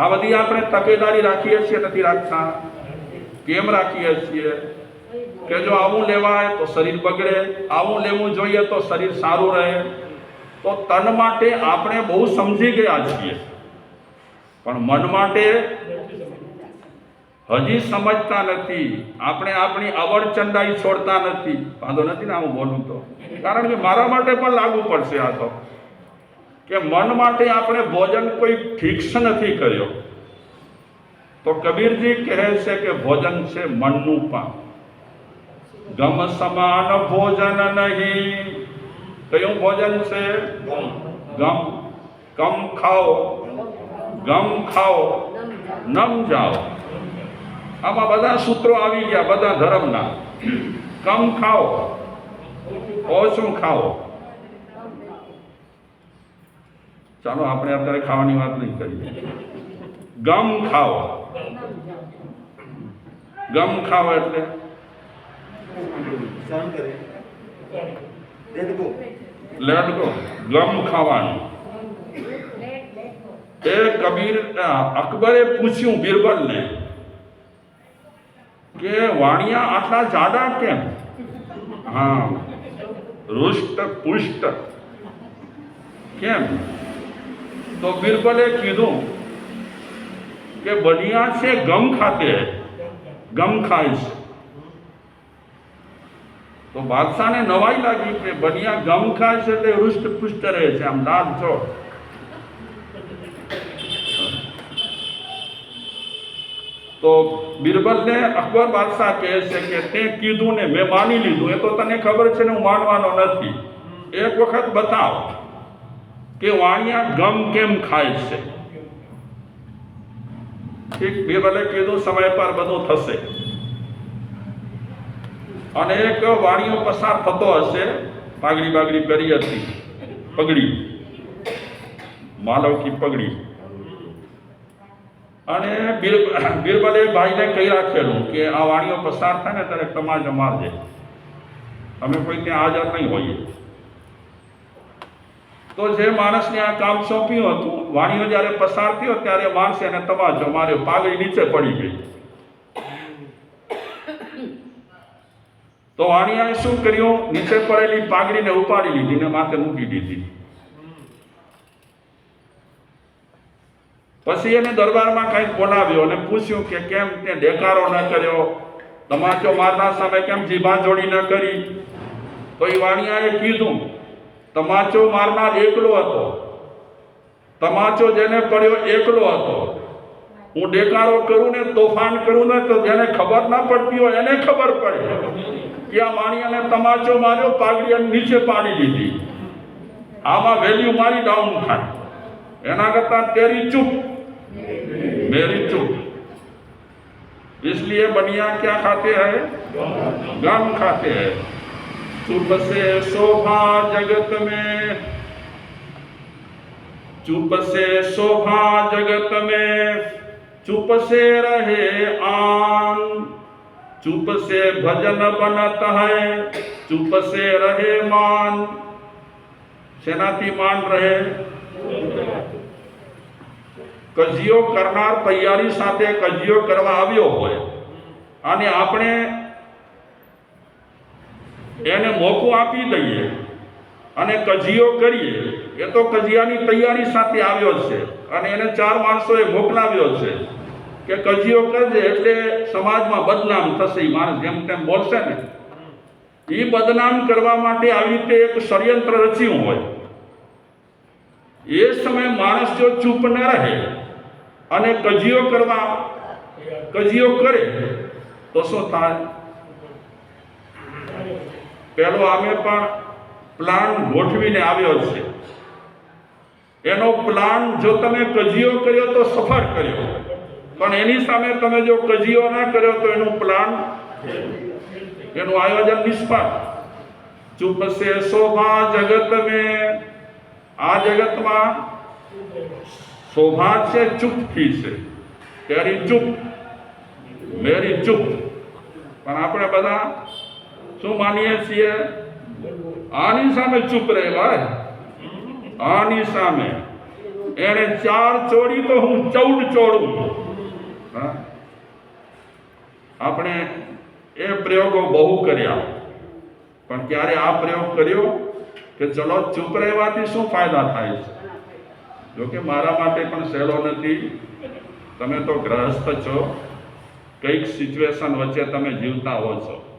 આ બધી આપણે તકેદારી રાખીએ છીએ, નથી રાખતા. કેમ રાખીએ છીએ? કે જો આવું લેવાય તો શરીર બગડે. આવું લેવું જોઈએ તો શરીર સારું રહે. તો તન માટે આપણે બહુ સમજી ગયા છીએ. પણ મન માટે હજી સમજતા નથી. આપણે આપણી અવરચંડાઈ છોડતા નથી. વાંધો નથી ને આવું બોલું તો. કારણ કે મારા માટે પણ લાગુ પડશે આ તો. કે મન માટે આપણે ભોજન કોઈ ફિક્સ નથી કર્યો. તો કબીરજી કહે છે કે ભોજન છે મનનું પાન ગમ સમાન ભોજન નહીં. કયું ભોજન છે? ગમ. કમ ખાઓ. ગમ ખાઓ. નમ જાઓ. આમાં બધા સૂત્રો આવી ગયા બધા ધર્મના. કમ ખાઓ. ઓછું ખાઓ. ચાલો આપણે અત્યારે ખાવાની વાત નહીં કરીએ. ગમ ખાઓ. ગમ ખાવ એટલે? લેટ ગો ગમ ખાવાનું. એ કબીર અકબરે પૂછ્યું બિરબલને કે વાણિયા આટલા જાડા કેમ? હા. રુષ્ટ પુષ્ટ. કેમ? તો બિરબલે કીધું કે બનિયા છે, ગમ ખાતે ગમ ખાય છે. તો બાદશાહને નવાઈ લાગી કે બનિયા ગમ ખાય છે એટલે હૃષ્ટ પુષ્ટ રહે છે. આમ લાલ છો. તો બિરબલને અકબર બાદશાહ કહે છે કે તે કીધું ને મેં માની લીધું. એ તો તને ખબર છે ને હું માનવાનો નથી. એક વખત બતાવ. કે વાણિયા ગમ કેમ ખાય છે? ઠીક બીરબલે કીધું, સમય પર બધું થશે. અને એક વાણીઓ પસાર થતો હશે પાઘડી બાગડી કરી હતી. પગડી. માલવકી પગડી. અને બિર- બિરબલે ભાઈને કહી રાખેલું કે આ વાણીઓ પસાર થાય ને ત્યારે તમાજો મારજે અમે કોઈ ત્યાં હાજર નહીં હોઈએ. તો જે માણસને આ કામ સોંપ્યું હતું, વાણીઓ જ્યારે પસાર થયો ત્યારે માણસે એને તમાજો માર્યો, પાઘડી નીચે પડી ગઈ. તો વાણિયાએ શું કર્યું? નીચે પડેલી પાઘડીને ઉપાડી લીધી ને માથે મૂકી દીધી. પછી એને દરબારમાં કંઈક બોલાવ્યો અને પૂછ્યું કે કેમ તે ડેકારો ન કર્યો? તમાચો મારનાર સામે કેમ જીભા જોડી ન કરી? તો એ વાણિયાએ કીધું તમાચો મારનાર એકલો હતો તમાચો જેને પડ્યો એકલો હતો હું દેકારો કરું ને તોફાન કરું ને તો જેને ખબર ના પડતી હોય એને ખબર પડે કે આ માણિયાને તમાચો માર્યો પાઘડી આમ નીચે પાડી દીધી આમાં વેલ્યુ મારી ડાઉન થાય એના કરતા તેરી ચૂપ मेरी चुप इसलिए बनिया क्या खाते हैं गम खाते हैं चुप से शोभा जगत में चुप से शोभा जगत में चुप से रहे आन चुप से भजन बनत है चुप से रहे मान सेनाती मान रहे કજિયો કરનાર તૈયારી સાથે કજિયો કરવા આવ્યો હોય અને આપણે એને મોકો આપી દઈએ અને કજિયો કરીએ, એ તો કજિયાની તૈયારી સાથે આવ્યો છે. અને એને ચાર માણસોએ મોકલાવ્યો છે કે કજિયો કરજે એટલે સમાજમાં બદનામ થશે એ માણસ, જેમ તેમ બોલશે ને. એ બદનામ કરવા માટે આવી રીતે એક ષડયંત્ર રચ્યું હોય. એ સમયે માણસ જો ચૂપ ન રહે અને કજિયો કરવા, કજિયો કરે, તો શું થાય? પેલો અમે પણ પ્લાન ગોઠવીને આવ્યો છે. એનો પ્લાન જો તમે કજિયો કર્યો તો સફળ કર્યો. પણ એની સામે તમે જો કજિયો ના કર્યો તો એનું પ્લાન એનું આયોજન નિષ્ફળ. ચૂપ છે શોભા જગત મેં. આ જગતમાં શોભા છે, ચૂપથી છે. તેરી ચૂપ, મેરી ચૂપ. પણ આપણે બધા શું માનીએ છીએ? આની સામે ચૂપ રહેવાય આની સામે. એણે ચાર ચોરી તો હું ચૌદ ચોરું આપણે એ પ્રયોગો બહુ કર્યા. પણ ક્યારે આ પ્રયોગ કર્યો કે ચલો ચૂપ રહેવાથી શું ફાયદા થાય છે? જો કે મારા માટે પણ સહેલો નથી. તમે તો ગ્રહસ્થ છો. કંઈક સિચ્યુએશન વચ્ચે તમે જીવતા હો છો.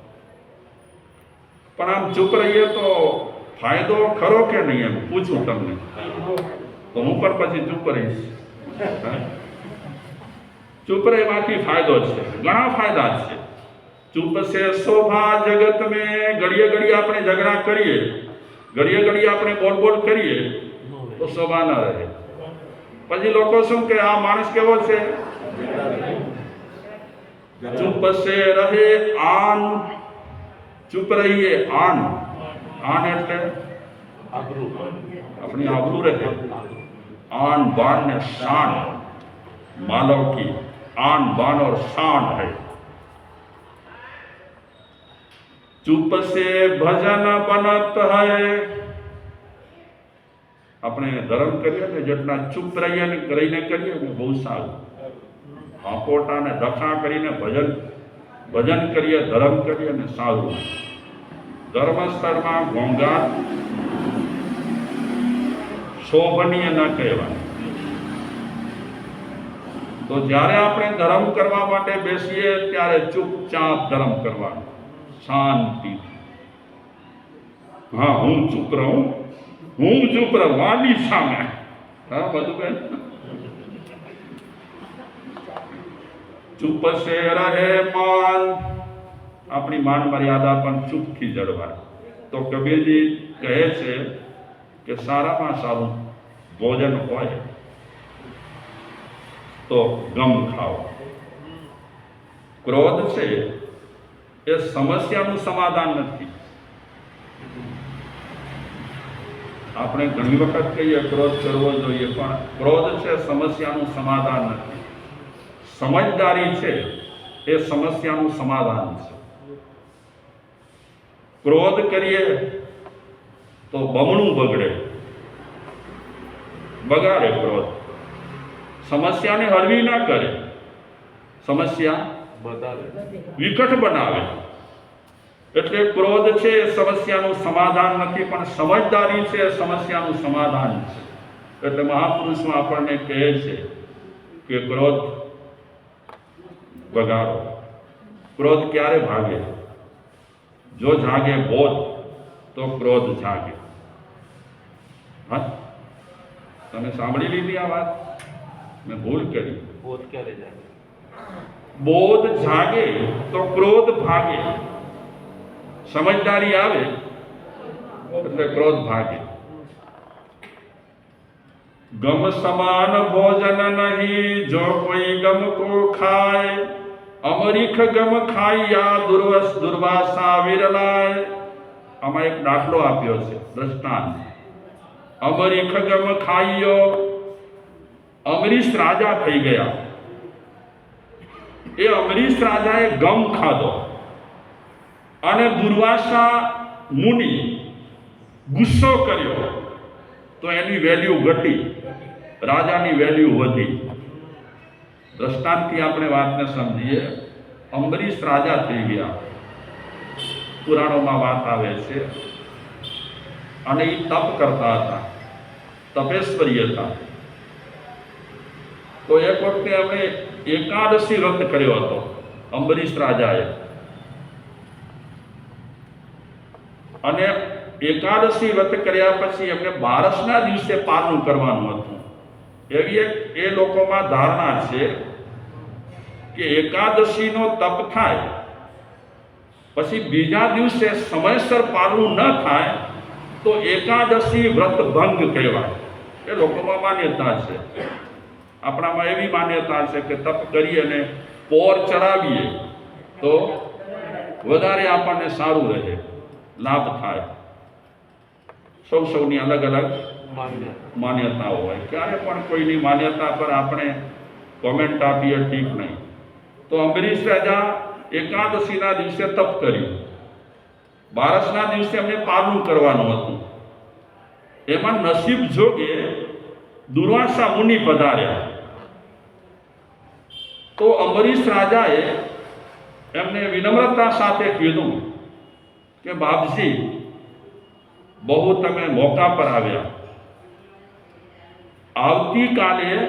પણ આમ ચૂપ રહીએ તો ફાયદો ખરો કે નહીં એમ પૂછું તમને. તો હું પણ પછી ચૂપ રહીશ. ચૂપ રહેવાથી ફાયદો છે. ઘણા ફાયદા છે. ચૂપ શોભા જગત મેં ઘડીએ ઘડીએ આપણે ઝઘડા કરીએ. ઘડીએ ઘડીએ આપણે બોલ બોલ કરીએ. તો શોભા ન રહે. પછી લોકો શું કે આ માણસ કેવો છે? ચૂપ રહે આન ચૂપ રહીએ આન આન એટલે अपनी आबरू रहे आन बान ने शान मानव की आन बान और शान है चुप से भजन बनत है આપણે ધર્મ કરીએ ને જેટલા ચૂપ રહીએ ને રહીને કરીએ ને બહુ સારું આંકોટા ને દખા કરીને ભજન ભજન કરીએ, ધર્મ કરીએ અને સારું. ધર્મસ્થળમાં ઘોંઘાટ શોભનીય ન કહેવાય. તો જ્યારે આપણે ધર્મ કરવા માટે બેસીએ, ત્યારે ચૂપચાપ ધર્મ કરવાનો શાંતિ. હા, હું ચૂપ રહું. હું ચૂપ રહું. વાલી સામે. હા, બધું બેન ચૂપ સે રહે માન આપણી માન મર્યાદા પણ ચૂપથી જળવાય. તો કબીરજી કહે છે કે સારામાં સારું ભોજન હોય તો ગમ ખાઓ. ક્રોધ છે એ સમસ્યાનું સમાધાન નથી. આપણે ઘણી વખત કહીએ, ક્રોધ કરવો જોઈએ, પણ ક્રોધ છે સમસ્યાનું સમાધાન નથી. સમજદારી છે એ સમસ્યાનું સમાધાન છે. ક્રોધ કરીએ તો બમણું બગડે. બગાડે ક્રોધ. સમસ્યાને હળવી ના કરે. સમસ્યા વિકટ બનાવે. એટલે ક્રોધ છે એ સમસ્યાનું સમાધાન નથી પણ સમજદારી છે એ સમસ્યાનું સમાધાન છે. એટલે મહાપુરુષમાં આપણને કહે છે કે ક્રોધ બગાડો ક્રોધ ક્યારે ભાગે જો જાગે બોધ તો ક્રોધ જાગે હા તમે સાંભળી લીધી આ વાત મેં ભૂલ કરી બોધ જાગે તો ક્રોધ ભાગે સમજદારી આવે એટલે ક્રોધ ભાગે ગમ સમાન ભોજન નહીં જો કોઈ ગમ કો ખાય અમરીખ ગમ ખાઈયા દુર્વસ દુર્વાસા વિરલાય. આમાં એક દાખલો આપ્યો છે, દ્રષ્ટાંત. અમરીખ ગમ ખાઈયો. અમરીશ રાજા થઈ ગયા. એ અમરીશ રાજાએ ગમ ખાધો. અને દુર્વાસા મુનિ ગુસ્સો કર્યો. તો એની વેલ્યુ ઘટી. રાજાની વેલ્યુ વધી. દ્રષ્ટાંતથી આપણે વાતને સમજીએ, અંબરીશ રાજા થઈ ગયા. પુરાણોમાં વાત આવે છે. અને એ તપ કરતા હતા. તપેશ્વરી હતા. તો એક વખતે એમણે એકાદશી વ્રત કર્યો હતો, અંબરીશ રાજાએ. અને એકાદશી વ્રત કર્યા પછી એમને બારસના દિવસે પારણું કરવાનું હતું. એવી એક એ લોકોમાં ધારણા છે કે એકાદશીનો તપ થાય પછી બીજા દિવસે સમયસર પારવું ન થાય તો એકાદશી વ્રત ભંગ કહેવાય. એ લોકોમાં માન્યતા છે. આપણામાં એવી માન્યતા છે કે તપ કરીએ ને પોર ચડાવીએ તો વધારે આપણને સારું રહે લાભ થાય. સૌ સૌની અલગ અલગ માન્યતા. હોય. ક્યારે પણ કોઈની માન્યતા પર આપણે કોમેન્ટ આપીએ ઠીક નહીં. તો અંબરીશ રાજા એકાદશીના દિવસે તપ કર્યું. બારસના દિવસે એમને પારણું કરવાનું હતું. એમાં નસીબ જોગે દુર્વાસા મુનિ પધાર્યા. તો અંબરીશ રાજાએ એમને વિનમ્રતા સાથે કીધું કે, બાપજી, બહુ તમે મોકા પર આવ્યા. આવતીકાલે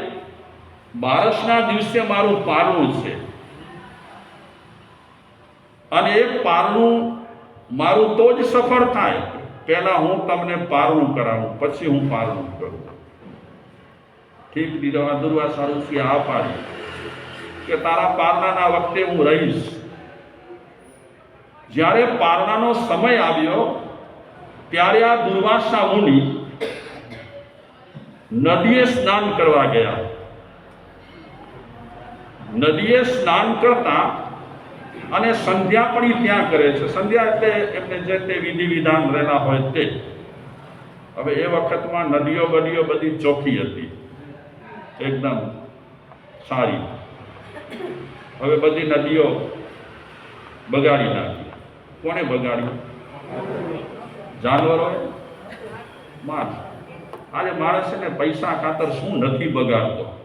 બારસના દિવસે મારું પારણું છે. અને એ પારણું મારું તો જ સફળ થાય. પહેલા હું તમને પારણું કરાવું, પછી હું પારણું કરું. ઠીક દીધો દુર્વાસા ઋષિ આ પાડી કે તારા પારણાના વખતે હું રહીશ. જ્યારે પારણાનો સમય આવ્યો, ત્યારે આ દુર્વાસા મુનિ નદીએ સ્નાન કરવા ગયા. નદીએ સ્નાન કરતા અને સંધ્યા પણ ત્યાં કરે છે. સંધ્યા એટલે એમને જે તે વિધિ વિધાન રહેલા હોય તે. હવે એ વખતમાં નદીઓ બદીઓ બધી ચોખ્ખી હતી. એકદમ સારી. હવે બધી નદીઓ બગાડી નાખી. કોને બગાડ્યું? જાનવરોએ? માણસ આજે ને પૈસા ખાતર શું નથી બગાડતો?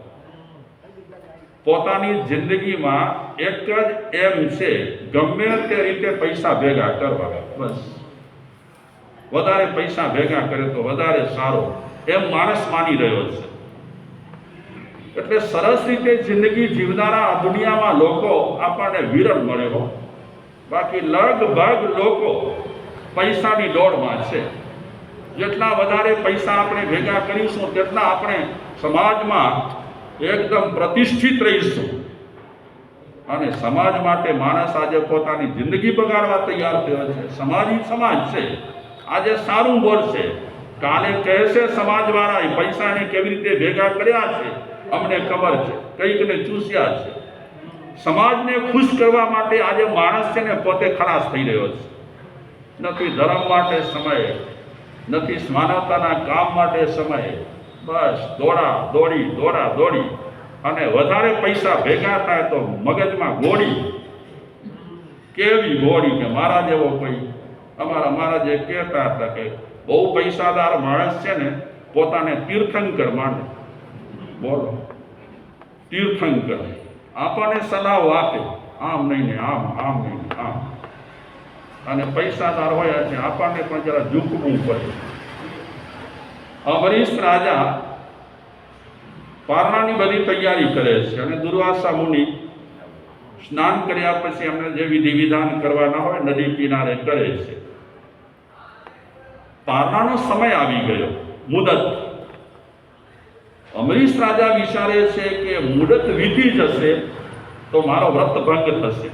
પોતાની જિંદગીમાં એક જ એમ છે, ગમે તે રીતે પૈસા ભેગા કરવા. બસ. વધારે પૈસા ભેગા કરે તો વધારે સારો. એમ માણસ માની રહ્યો છે. એટલે સરસ રીતે જિંદગી જીવનારા આ દુનિયામાં લોકો આપણને વિરલ મળ્યો બાકી લગભગ લોકો પૈસાની દોડમાં છે. જેટલા વધારે પૈસા આપણે ભેગા કરીશું, તેટલા આપણે સમાજમાં એકદમ પ્રતિષ્ઠિત રહીશું. અને સમાજ માટે માણસ આજે પોતાની જિંદગી બગાડવા તૈયાર થયો છે. સમાજ સમાજ છે. આજે સારું બોલશે કાલે કહેશે સમાજવાળા એ પૈસાને કેવી રીતે ભેગા કર્યા છે? અમને ખબર છે. કંઈકને ચૂસ્યા છે. સમાજને ખુશ કરવા માટે આજે માણસ છે ને પોતે ખલાસ થઈ રહ્યો છે. નથી ધર્મ માટે સમય, નથી માનવતાના કામ માટે સમય. બસ દોડા, દોડી દોડા, દોડી. અને વધારે પૈસા ભેગા થાય તો મગજમાં ગોળી. કેવી ગોળી કે મારા જેવો કોઈ? અમારા મારા જે કહેતા હતા કે બહુ પૈસાદાર માણસ છે ને, પોતાને તીર્થંકર માને. બોલો. તીર્થંકર. આપણને સલાહ આપે. આમ નહીં ને આમ આમ નહીં આમ. અને પૈસાદાર હોય છે આપણને પણ જરા ઝૂકવું પડે. અમરીશ રાજા પારણાની બધી તૈયારી કરે છે અને દુર્વાસા મુનિ સ્નાન કર્યા પછી એમને જે વિધિ વિધાન કરવાના હોય નદી કિનારે કરે છે. પારણાનો સમય આવી ગયો. મુદત. અમરીશ રાજા વિચારે છે કે મુદત વીતી જશે તો મારો વ્રત ભંગ થશે.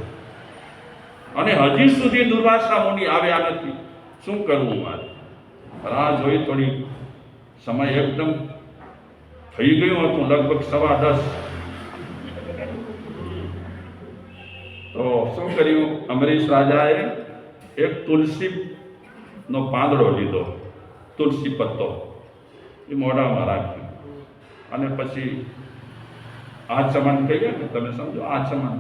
અને હજી સુધી દુર્વાસા મુનિ આવ્યા નથી. શું કરવું મારે? રાહ જોઈ થોડી સમય એકદમ થઈ ગયું હતું લગભગ સવા દસ. તો શું કર્યું? અમરીશ રાજાએ એક તુલસીનો પાંદડો લીધો, તુલસી પત્તો. એ મોઢામાં રાખ્યો. અને પછી આચમન કહીએ ને, તમે સમજો, આચમન.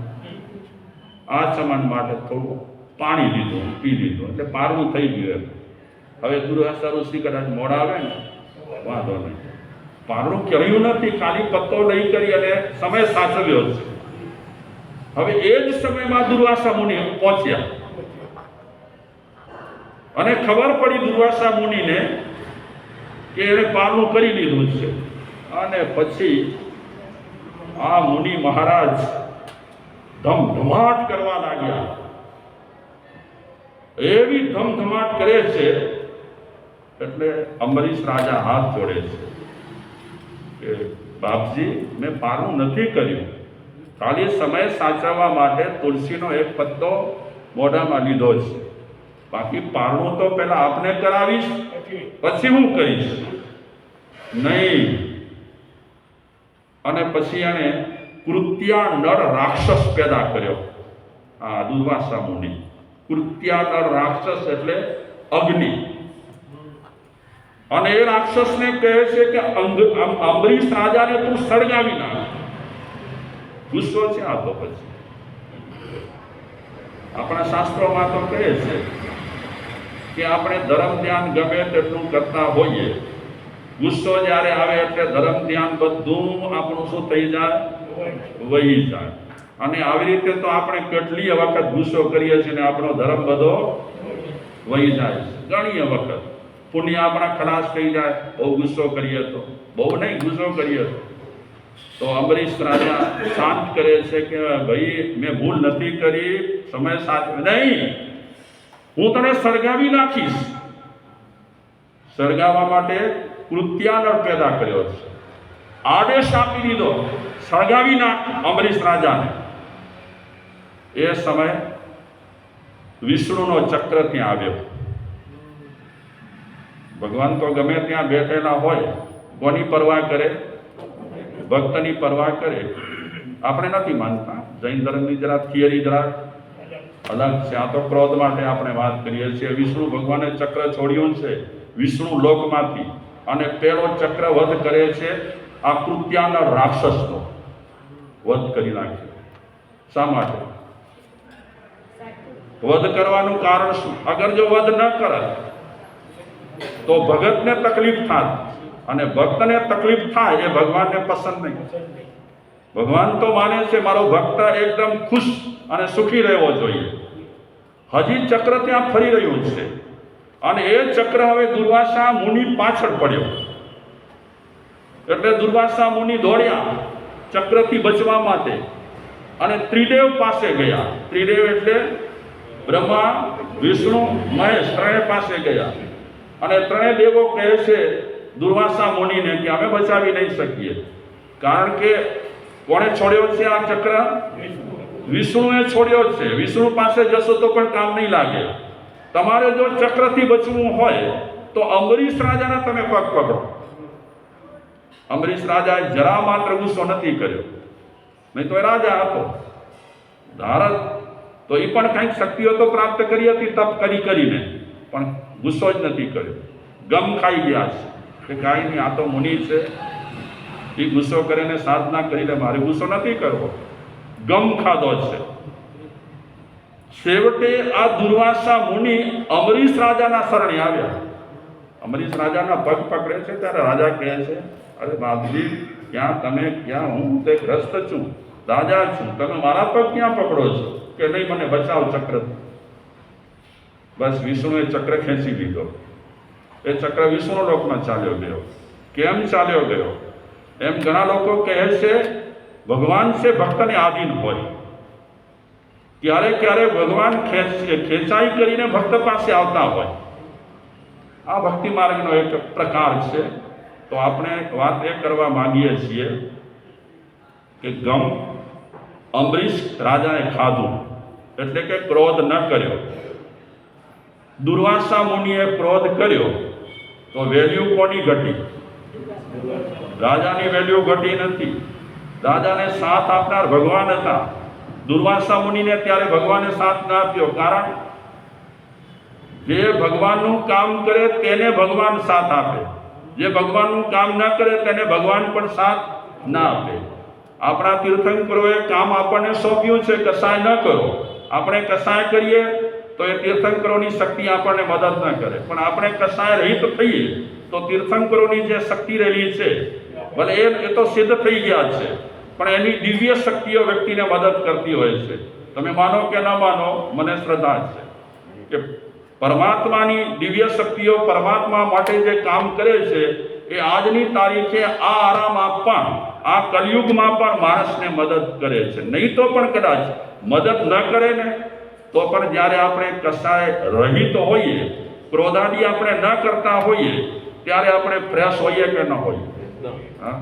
આચમન માટે થોડું પાણી લીધું, પી લીધું, એટલે પારવું થઈ ગયું એમ. હવે દુર્વાસા ઋષિ કદાચ મોડા આવે ને, વાંધો નહીં. પારણું કર્યું નથી, ખાલી પત્તો નહીં કરી અને સમય સાચવ્યો છે. હવે એ જ સમયમાં દુર્વાસા મુનિ પહોંચ્યા. અને ખબર પડી દુર્વાસા મુનિને કે એણે પારણું કરી લીધું છે. અને પછી આ મુનિ મહારાજ ધમધમાટ કરવા લાગ્યા. એવી ધમધમાટ કરે છે, એટલે અંબરીશ રાજા હાથ જોડે છે. કે બાપજી, મેં પારણું નથી કર્યું. ખાલી સમય સાચવવા માટે તુલસીનો એક પત્તો મોઢામાં લીધો છે. બાકી પારણું તો પહેલા આપને કરાવીશ, પછી હું કરીશ. નહીં. અને પછી એણે કૃત્યા નર રાક્ષસ પેદા કર્યો. આ દુર્વાસા મુનિ. કૃત્યા રાક્ષસ એટલે અગ્નિ. અને એ રાક્ષસને કહે છે કે અંબરીશ રાજાને તું સળગાવી નાખ. ગુસ્સો છે આ તો પછી. આપણા શાસ્ત્રોમાં તો કહે છે કે આપણે ધર્મ ધ્યાન ગમે તેટલું કરતા હોઈએ. ગુસ્સો જ્યારે આવે એટલે ધર્મ ધ્યાન બધું આપણું શું થઈ જાય? વહી જાય. અને આવી રીતે તો આપણે કેટલીય વખત ગુસ્સો કરીએ છીએ ને આપણો ધર્મ બધો વહી જાય છે. ઘણી વખત. પુણ્ય આપણા ખલાસ થઈ જાય, બહુ ગુસ્સો કરીએ તો. બહુ નહીં, ગુસ્સો કરીએ તો. તો અમરીશ રાજા શાંત કરે છે કે, ભાઈ, મેં ભૂલ નથી કરી, સમય સાથ નહીં, હું તને સળગાવી નાખીશ. સળગાવવા માટે કૃત્યાનળ પેદા કર્યો છે. આદેશ આપી દીધો, સળગાવી નાખ અમરીશ રાજાને. એ સમય વિષ્ણુનો ચક્ર ત્યાં આવ્યો. ભગવાન તો ગમે ત્યાં બેઠેલા હોય, કોની પરવા કરે? ભક્તની પરવા કરે. આપણે નથી માનતા. જૈન ધર્મની જરા થિયરી જરા અલગ છે. આ તો ક્રોધ માટે આપણે વાત કરીએ છીએ. વિષ્ણુ ભગવાને ચક્ર છોડ્યું છે વિષ્ણુ લોકમાંથી. અને પેલો ચક્ર વધ કરે છે આ કૃત્યાના રાક્ષસનો. વધ કરી નાખ્યો. શા માટે? વધ કરવાનું કારણ શું? અગર જો વધ ન કરે તો ભગતને તકલીફ થાય. અને ભક્તને તકલીફ થાય એ ભગવાનને પસંદ નહીં. ભગવાન તો માને છે, મારો ભક્ત એકદમ ખુશ અને સુખી રહેવો જોઈએ. હજી ચક્ર ત્યાં ફરી રહ્યું છે. અને એ ચક્ર હવે દુર્વાસા મુનિ પાછળ પડ્યો. એટલે દુર્વાસા મુનિ દોડ્યા ચક્રથી બચવા માટે. અને ત્રિદેવ પાસે ગયા. ત્રિદેવ એટલે બ્રહ્મા, વિષ્ણુ, મહેશ ત્રણે પાસે ગયા. અને ત્રણેય દેવો કહે છે દુર્વાસા મુનિને કે અમે બચાવી નહીં શકીએ. કારણ કે કોણે છોડ્યો છે આ ચક્ર? વિષ્ણુએ છોડ્યો છે. વિષ્ણુ પાસે જશો તો પણ કામ નહીં લાગે. તમારે જો ચક્રથી બચવું હોય, તો અમરીશ રાજાના તમે પગ પકડો. અમરીશ રાજાએ જરા માત્ર ગુસ્સો નથી કર્યો. નહીં તો એ રાજા હતો. ભારત તો એ પણ કંઈક શક્તિઓ તો પ્રાપ્ત કરી હતી તપ કરી કરીને. પણ ગુસ્સો જ નથી કર્યો. ગમ ખાઈ ગયા છે. કે કાંઈ નહીં આ તો મુનિ છે. એ ગુસ્સો કરીને સાધના કરીને મારે ગુસ્સો નથી કરવો. ગમ ખાધો છે. છેવટે આ દુર્વાસા મુનિ અમરીશ રાજાના શરણે આવ્યા. અમરીશ રાજાના પગ પકડે છે ત્યારે રાજા કહે છે, અરે બાપજી, ક્યાં તમે, ક્યાં હું તે ગ્રસ્ત છું? રાજા છું. તમે મારા પગ ક્યાં પકડો છો? કે નહીં મને બચાવ ચક્ર બસ વિષ્ણુએ ચક્ર ખેંચી લીધો. એ ચક્ર વિષ્ણુ લોકમાં ચાલ્યો ગયો. કેમ ચાલ્યો ગયો? એમ ઘણા લોકો કહે છે, ભગવાન છે ભક્તને આધીન હોય. ક્યારે ક્યારે ભગવાન ખેંચે, ખેંચાઈ કરીને ભક્ત પાસે આવતા હોય. આ ભક્તિ માર્ગનો એક પ્રકાર છે. તો આપણે વાત એ કરવા માંગીએ છીએ કે ગમ અંબરીશ રાજાએ ખાધું. એટલે કે ક્રોધ ન કર્યો. દુર્વાસા મુનિએ ક્રોધ કર્યો તો વેલ્યુ કોની ઘટી? રાજાની વેલ્યુ ઘટી નથી. રાજાને સાથ આપનાર ભગવાન હતા. દુર્વાસા મુનિને ત્યારે ભગવાને સાથ ના આપ્યો. કારણ જે ભગવાનનું કામ કરે તેને ભગવાન સાથ આપે. જે ભગવાનનું કામ ન કરે તેને ભગવાન પણ સાથ ના આપે. આપણા તીર્થંકરોએ કામ આપણને સોંપ્યું છે. કસાય ન કરો. આપણે કસાય કરીએ તો એ તીર્થંકરોની શક્તિ આપણને મદદ ન કરે. પણ આપણે કસાય રહિત થઈએ, તો તીર્થંકરોની જે શક્તિ રહેલી છે, ભલે એ એ તો સિદ્ધ થઈ ગયા છે, પણ એની દિવ્ય શક્તિઓ વ્યક્તિને મદદ કરતી હોય છે. તમે માનો કે ન માનો, મને શ્રદ્ધા છે કે પરમાત્માની દિવ્ય શક્તિઓ પરમાત્મા માટે જે કામ કરે છે, એ આજની તારીખે આ આરામ આપવા આ કલયુગમાં પણ માણસને મદદ કરે છે. નહીં તો પણ કદાચ મદદ ન કરે ને તો પણ જ્યારે આપણે કસાય રહિત હોઈએ ક્રોધાદી આપણે ન કરતા હોઈએ ત્યારે આપણે ફ્રેશ હોઈએ કે ન હોઈએ? હા?